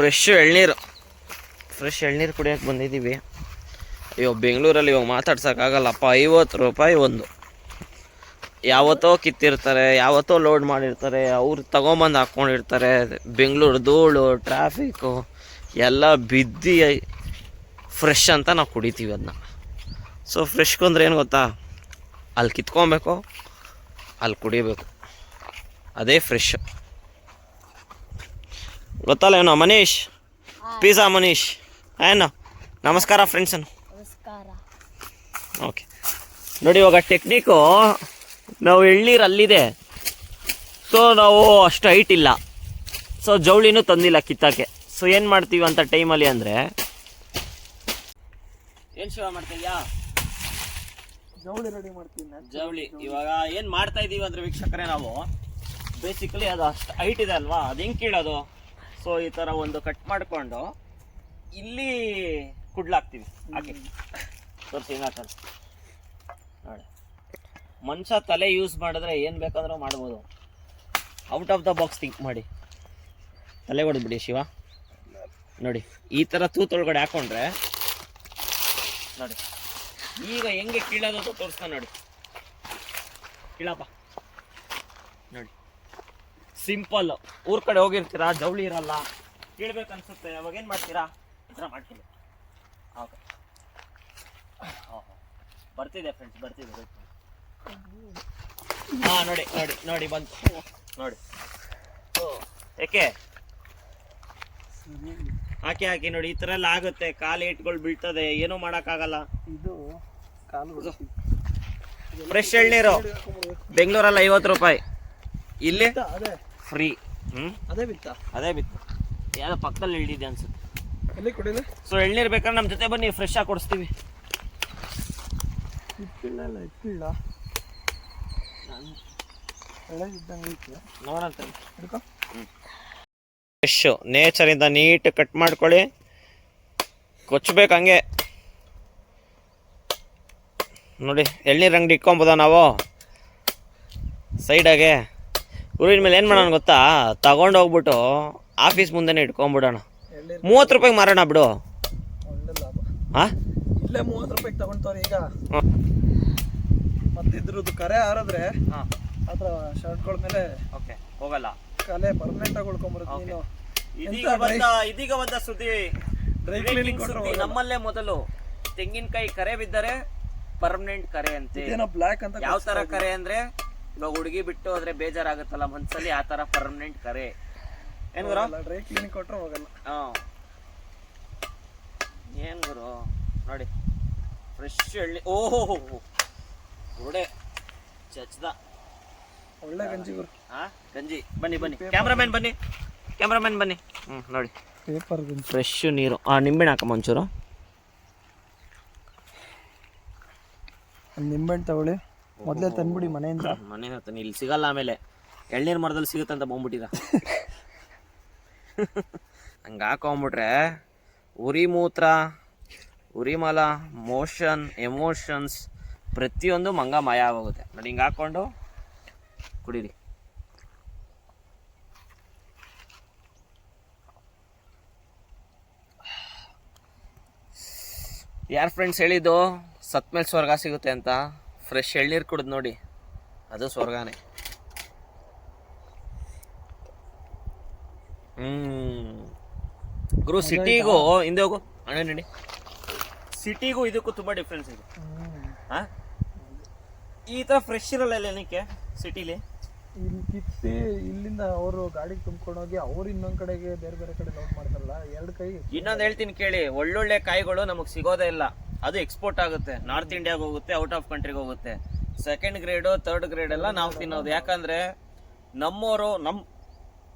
Fresh ಎಳ್ನೀರು. Fresh ಎಳ್ನೀರು ಕುಡಿಯೋಕೆ ಬಂದಿದ್ದೀವಿ. ಇವಾಗ ಬೆಂಗಳೂರಲ್ಲಿ ಇವಾಗ ಮಾತಾಡ್ಸೋಕ್ಕಾಗಲ್ಲಪ್ಪ, ಐವತ್ತು ರೂಪಾಯಿ ಒಂದು. ಯಾವತ್ತೋ ಕಿತ್ತಿರ್ತಾರೆ, ಯಾವತ್ತೋ ಲೋಡ್ ಮಾಡಿರ್ತಾರೆ, ಅವ್ರು ತಗೊಂಬಂದು ಹಾಕ್ಕೊಂಡಿರ್ತಾರೆ ಬೆಂಗಳೂರು ಧೂಳು ಟ್ರಾಫಿಕ್ಕು ಎಲ್ಲ ಬಿದ್ದಿ ಫ್ರೆಶ್ ಅಂತ ನಾವು ಕುಡಿತೀವಿ ಅದನ್ನ ಸೊ ಫ್ರೆಶ್ಗೆ ಅಂದ್ರೆ ಏನು ಗೊತ್ತಾ? ಅಲ್ಲಿ ಕಿತ್ಕೊಬೇಕು, ಅಲ್ಲಿ ಕುಡಿಬೇಕು. ಅದೇ ಫ್ರೆಶ್ ಗೊತ್ತಲ್ಲ ಏನೋ ಮನೀಶ್? ಪಿಜ್ಜಾ ಮನೀಶ್. ಏನೋ? ನಮಸ್ಕಾರ ಫ್ರೆಂಡ್ಸ್ ನಮಸ್ಕಾರ. ಓಕೆ ನೋಡಿ ಇವಾಗ ಟೆಕ್ನಿಕು ನಾವು ಎಳ್ನೀರು ಅಲ್ಲಿದೆ. ಸೊ ನಾವು ಅಷ್ಟು ಹೈಟ್ ಇಲ್ಲ. ಸೊ ಜವಳಿನೂ ತಂದಿಲ್ಲ ಕಿತ್ತಕ್ಕೆ. ಸೊ ಏನು ಮಾಡ್ತೀವಿ ಅಂತ ಟೈಮಲ್ಲಿ ಅಂದರೆ ಏನು ಶಿವ ಮಾಡ್ತೀಯಾ? ಜವಳಿ ರೆಡಿ ಮಾಡ್ತೀನಿ ಜವಳಿ ಇವಾಗ ಏನು ಮಾಡ್ತಾ ಇದ್ದೀವಿ ಅಂದ್ರೆ ವೀಕ್ಷಕರೇ ನಾವು? ಬೇಸಿಕಲಿ ಅದು ಅಷ್ಟು ಹೈಟ್ ಇದೆ ಅಲ್ವಾ? ಅದು ಹೆಂಗೆ ಕೀಳೋದು? ಸೊ ಈ ಥರ ಒಂದು ಕಟ್ ಮಾಡಿಕೊಂಡು ಇಲ್ಲಿ ಕುಡ್ಲಾಕ್ತೀವಿ. ಹಾಕಿ ತೋರಿಸಿ ಹಿಂಗೆ ನೋಡಿ. ಮನುಷ್ಯ ತಲೆ ಯೂಸ್ ಮಾಡಿದ್ರೆ ಏನು ಬೇಕಾದ್ರೂ ಮಾಡ್ಬೋದು. Out of the box think ಮಾಡಿ. ತಲೆ ಹೊಡೆದ್ಬಿಡಿ ಶಿವ. ನೋಡಿ, ಈ ಥರ ತೂತೊಳಗಡೆ ಹಾಕೊಂಡ್ರೆ, ನೋಡಿ. ಈಗ ಹೆಂಗೆ ಕೀಳೋದು ತೋರಿಸ್ತಾನೆ ನೋಡಿ. ಕೀಳಪ್ಪ. ನೋಡಿ. ಸಿಂಪಲ್ ಊರ್ ಕಡೆ ಹೋಗಿರ್ತೀರಾ? ಜವಳಿ ಇರಲ್ಲ. ಕೇಳ್ಬೇಕನ್ಸುತ್ತೆ ಅವಾಗ ಏನು ಮಾಡ್ತೀರಾ? ಈ ಥರ ಮಾಡ್ತೀನಿ. ಓಕೆ. ಬರ್ತಿದೆ ಫ್ರೆಂಡ್ಸ್ ಬರ್ತಿದೆ. ಹಾಂ ನೋಡಿ ನೋಡಿ ನೋಡಿ ಬಂತು. ನೋಡಿ. ಓ, ಏಕೆ? ಹಾಕಿ ಹಾಕಿ ನೋಡಿ ಈ ಥರ ಎಲ್ಲ ಆಗುತ್ತೆ. ಕಾಲು ಏಟ್ಗಳು ಬೀಳ್ತದೆ. ಏನೂ ಮಾಡೋಕ್ಕಾಗಲ್ಲ. ಇದು ಕಾಲು ಫ್ರೆಶ್ ಎಳ್ನೀರು. ಬೆಂಗಳೂರಲ್ಲಿ ಐವತ್ತು ರೂಪಾಯಿ. ಇಲ್ಲಿ? ಅದೇ. ಫ್ರೀ. ಹ್ಞೂ ಅದೇ ಬಿತ್ತ. ಅದೇ ಬಿತ್ತು. ಯಾವ್ದೋ ಪಕ್ಕದಲ್ಲಿ ಇಳಿದಿದೆ ಅನ್ಸುತ್ತೆ. ಎಲ್ಲಿ ಕೊಡಿಲ್ಲ? ಸೊ ಎಳ್ನೀರು ಬೇಕಾದ್ರೆ ನಮ್ಮ ಜೊತೆ ಬನ್ನಿ ಫ್ರೆಶ್ ಆಗಿ ಕೊಡಿಸ್ತೀವಿ. ಇಟ್ಟಿಲ್ಲ. ಇಲ್ಲ ಇಟ್ಟಿಲ್ಲ ಎಳೆದಿದ್ದಂಗೆ ಹಿಡ್ಕೊ. ಫ್ರೆಶ್ ನೇಚರಿಂದ ನೀಟ್ ಕಟ್ ಮಾಡ್ಕೊಳ್ಳಿ. ಕೊಚ್ಚಬೇಕು ಹಂಗೆ. ನೋಡಿ ಎಳ್ನೀರು ಅಂಗಡಿ ಇಟ್ಕೊಬೋದ ನಾವು? ಸೈಡಾಗೆ ಊರಿನ ಮೇಲೆ ಏನು ಮಾಡೋಣ ಗೊತ್ತಾ? ತಗೊಂಡು ಹೋಗ್ಬಿಟ್ಟು ಆಫೀಸ್ ಮುಂದೆನೇ ಇಟ್ಕೊಂಬಿಡೋಣ ಎಳ್ಳಿ ಮೂವತ್ತು ರೂಪಾಯಿಗೆ ಮಾರೋಣ ಬಿಡು. ಹಾಂ? ಇಲ್ಲೇ ಮೂವತ್ತು ರೂಪಾಯಿಗೆ ತಗೊಂತವ್ರೆ ಈಗ. ಮತ್ತೆ ಇದ್ರದ್ದು ಕರೆ ಹಾರಿದ್ರೆ ಹಾಂ. ಅದ್ರ ಶರ್ಟ್ಗಳ ಮೇಲೆ ಓಕೆ ಹೋಗಲ್ಲ. ಕಲೆ ಪರ್ಮನೆಂಟ್ ಆಗಿ ಉಳ್ಕೊಂಬರುತ್ತೆ Okay. ನೀನು. ಇದೀಗ ಬಂದ ಇದೀಗ ಬಂದ ಸುದ್ದಿ. ಡ್ರೈ ಕ್ಲೀನಿಂಗ್ ಸುದ್ದಿ ನಮ್ಮಲ್ಲೇ ಮೊದಲು. ತೆಂಗಿನಕಾಯಿ ಕರೆ ಬಿದ್ದರೆ ಪರ್ಮನೆಂಟ್ ಕರೆ ಅಂತೆ. ಏನೋ ಬ್ಲ್ಯಾಕ್ ಅಂತ ಯಾವ ತರ ಕರೆ ಅಂದ್ರೆ ಇವಾಗ ಹುಡುಗಿ ಬಿಟ್ಟು ಹೋದ್ರೆ ಬೇಜಾರಾಗುತ್ತಲ್ಲ ಮನ್ಸಲ್ಲಿ ಆ ತರ ಪರ್ಮನೆಂಟ್ ಕರೆ. ಏನ್ ಗುರು? ಡ್ರೈ ಕ್ಲೀನಿಂಗ್ ಕೊಟ್ರೆ ಹೋಗಲ್ಲ. ಹಾ. ಏನ್ ಗುರು? ನೋಡಿ ಫ್ರೆಶ್ ಎಳ್ಳಿ ಓಹೋ ಗುರುಡೆ ಚಚ್ದ. ಒಳ್ಳೆ ಗಂಜಿ ಗುರು. ಹಾ? ಗಂಜಿ. ಬನ್ನಿ ಬನ್ನಿ. ಕ್ಯಾಮ್ರಾಮನ್ ಬನ್ನಿ. ಕ್ಯಾಮ್ರಾಮನ್ ಬನ್ನಿ. ಹ್ಮ್ ನೋಡಿ. ಪೇಪರ್ ಗಂಜಿ. ಫ್ರೆಶ್ ನೀರು. ಆ ನಿಂಬೆಣ್ಣೆ ಹಾಕಮ್ಮ ಒಂಚೂರು ನಿಂಬೆಣ್ಣೆ ತಗೊಳ್ಳಿ. ಮೊದಲೇ ತಂದ್ಬಿಡಿ ಮನೆಯಿಂದ. ಮನೆ ಇಲ್ಲಿ ಸಿಗಲ್ಲ ಆಮೇಲೆ. ಎಳ್ನೀರ್ ಮರದಲ್ಲಿ ಸಿಗುತ್ತೆ ಅಂತ ಬಂದ್ಬಿಟ್ಟಿದ. ಹಂಗೆ ಹಾಕೊಂಬಿಟ್ರೆ ಉರಿ ಮೂತ್ರ ಉರಿಮಲ ಮೋಷನ್ ಎಮೋಷನ್ಸ್ ಪ್ರತಿಯೊಂದು ಮಂಗ ಮಾಯ ಆಗೋಗುತ್ತೆ. ನೋಡಿ ಹಿಂಗೆ ಹಾಕ್ಕೊಂಡು ಕುಡೀರಿ. ಯಾರು ಫ್ರೆಂಡ್ಸ್ ಹೇಳಿದ್ದು ಸತ್ ಮೇಲೆ ಸ್ವರ್ಗ ಸಿಗುತ್ತೆ ಅಂತ? ಫ್ರೆಶ್ ಎಳ್ನೀರು ಕುಡಿದು ನೋಡಿ. ಅದು ಸ್ವರ್ಗಾನೆ. ಹ್ಮ್. ಗುರು ಸಿಟಿಗೂ ಹಿಂದೆ ಹೋಗು. ಅಣ್ಣ ನೋಡಿ. ಸಿಟಿಗೂ ಇದಕ್ಕೂ ತುಂಬಾ ಡಿಫ್ರೆನ್ಸ್ ಇದೆ. ಹಾ ಈ ತರ ಫ್ರೆಶ್ ಇರಲ್ಲ ಇಲ್ಲ ಏನಕ್ಕೆ ಸಿಟಿಲಿ? ಇಲ್ಲಿ ಕಿತ್ತಿ ಇಲ್ಲಿಂದ ಅವರು ಗಾಡಿಗೆ ತುಂಬ್ಕೊಂಡು ಹೋಗಿ ಅವ್ರು ಇನ್ನೊಂದ್ ಕಡೆಗೆ ಬೇರೆ ಬೇರೆ ಕಡೆ ಲೋಡ್ ಮಾಡ್ತಾರಲ್ಲ ಎರಡು ಕೈ ಇನ್ನೊಂದು ಹೇಳ್ತೀನಿ ಕೇಳಿ ಒಳ್ಳೊಳ್ಳೆ ಕಾಯಿಗಳು ನಮಗೆ ಸಿಗೋದೇ ಇಲ್ಲ. ಅದು ಎಕ್ಸ್ಪೋರ್ಟ್ ಆಗುತ್ತೆ. ನಾರ್ತ್ ಇಂಡಿಯಾಗೆ ಹೋಗುತ್ತೆ ಔಟ್ ಆಫ್ ಕಂಟ್ರಿಗೆ ಹೋಗುತ್ತೆ. ಸೆಕೆಂಡ್ ಗ್ರೇಡು ಥರ್ಡ್ ಗ್ರೇಡ್ ಎಲ್ಲ ನಾವು ತಿನ್ನೋದು. ಯಾಕಂದ್ರೆ ನಮ್ಮವರು ನಮ್ಮ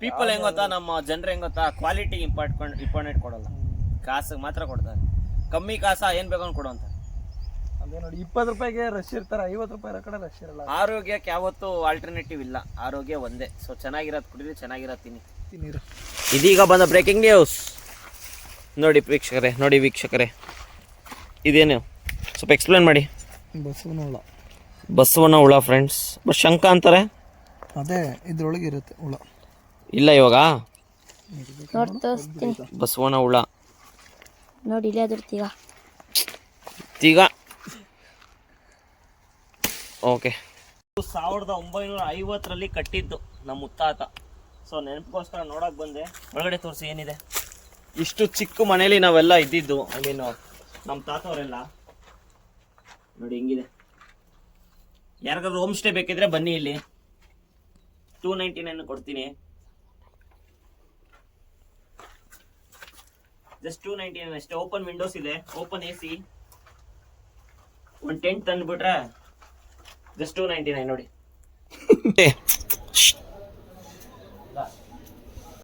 ಪೀಪಲ್ ಹೆಂಗ್ ಗೊತ್ತಾ ನಮ್ಮ ಜನರು ಹೆಂಗ್ ಗೊತ್ತಾ ಕ್ವಾಲಿಟಿ ಇಂಪಾರ್ಟ್ ಇಂಪಾರ್ಟೆಂಟ್ ಕೊಡಲ್ಲ. ಕಾಸಿಗೆ ಮಾತ್ರ ಕೊಡ್ತಾರೆ. ಕಮ್ಮಿ ಕಾಸ ಏನ್ ಬೇಕು ಅಂತ ಕೊಡುವಂತ. ಅದೇ ನೋಡಿ ಇಪ್ಪತ್ತು ರೂಪಾಯಿಗೆ ರಶ್ ಇರ್ತಾರೆ ಐವತ್ತು ರೂಪಾಯಿ ಇರೋ ಕಡೆ ರಶ್ ಇರಲ್ಲ. ಆರೋಗ್ಯಕ್ಕೆ ಯಾವತ್ತೂ ಆಲ್ಟರ್ನೇಟಿವ್ ಇಲ್ಲ. ಆರೋಗ್ಯ ಒಂದೇ. ಸೊ ಚೆನ್ನಾಗಿರೋದು ಕುಡಿದ್ರೆ ಚೆನ್ನಾಗಿರೋದು ತಿನ್ನಿ ಇದೀಗ ಬಂದ ಬ್ರೇಕಿಂಗ್ ನ್ಯೂಸ್ ನೋಡಿ ವೀಕ್ಷಕರೇ ನೋಡಿ ವೀಕ್ಷಕರೇ. ಇದೇನು? ಸ್ವಲ್ಪ ಎಕ್ಸ್ಪ್ಲೇನ್ ಮಾಡಿ. ಬಸವನ ಹುಳ ಬಸವನ ಹುಳ ಫ್ರೆಂಡ್ಸ್ ಬಟ್ ಶಂಕ ಅಂತಾರೆ? ಅದೇ ಇದ್ರೊಳಗೆ ಇರುತ್ತೆ ಹುಳ. ಇಲ್ಲ ಇವಾಗ? ನೋಡಿ ತೋರಿಸ್ತೀನಿ. ಬಸವನ ಹುಳ ನೋಡಿ ಇಲ್ಲೇ ತೀಗ. ತೀಗ. ಓಕೆ ಸಾವಿರದ ಒಂಬೈನೂರ ಐವತ್ತರಲ್ಲಿ ಕಟ್ಟಿದ್ದು ನಮ್ಮ ಮುತ್ತಾತ. ಸೊ ನೆನಪಿಗೋಸ್ಕರ ನೋಡಕ್ ಬಂದೆ. ಒಳಗಡೆ ತೋರಿಸಿ ಏನಿದೆ? ಇಷ್ಟು ಚಿಕ್ಕ ಮನೇಲಿ ನಾವೆಲ್ಲ ಇದ್ದಿದ್ದು ಐ ಮೀನ್ ನಮ್ಮ ತಾತವರೆಲ್ಲ. ನೋಡಿ ಹಿಂಗಿದೆ. ಯಾರಿಗಾದ್ರೂ ಹೋಮ್ ಸ್ಟೇ ಬೇಕಿದ್ರೆ ಬನ್ನಿ ಇಲ್ಲಿ. ಟೂ ನೈಂಟಿ ನೈನ್ ಕೊಡ್ತೀನಿ. ಜಸ್ಟ್ ಟೂ ನೈಂಟಿ ನೈನ್ ಅಷ್ಟೇ. ಓಪನ್ ವಿಂಡೋಸ್ ಇದೆ. ಓಪನ್ ಎ ಸಿ ಒಂದು ಟೆಂಟ್ ತಂದ್ಬಿಟ್ರೆ ಜಸ್ಟ್ ಟೂ ನೈಂಟಿ ನೈನ್ ನೋಡಿ.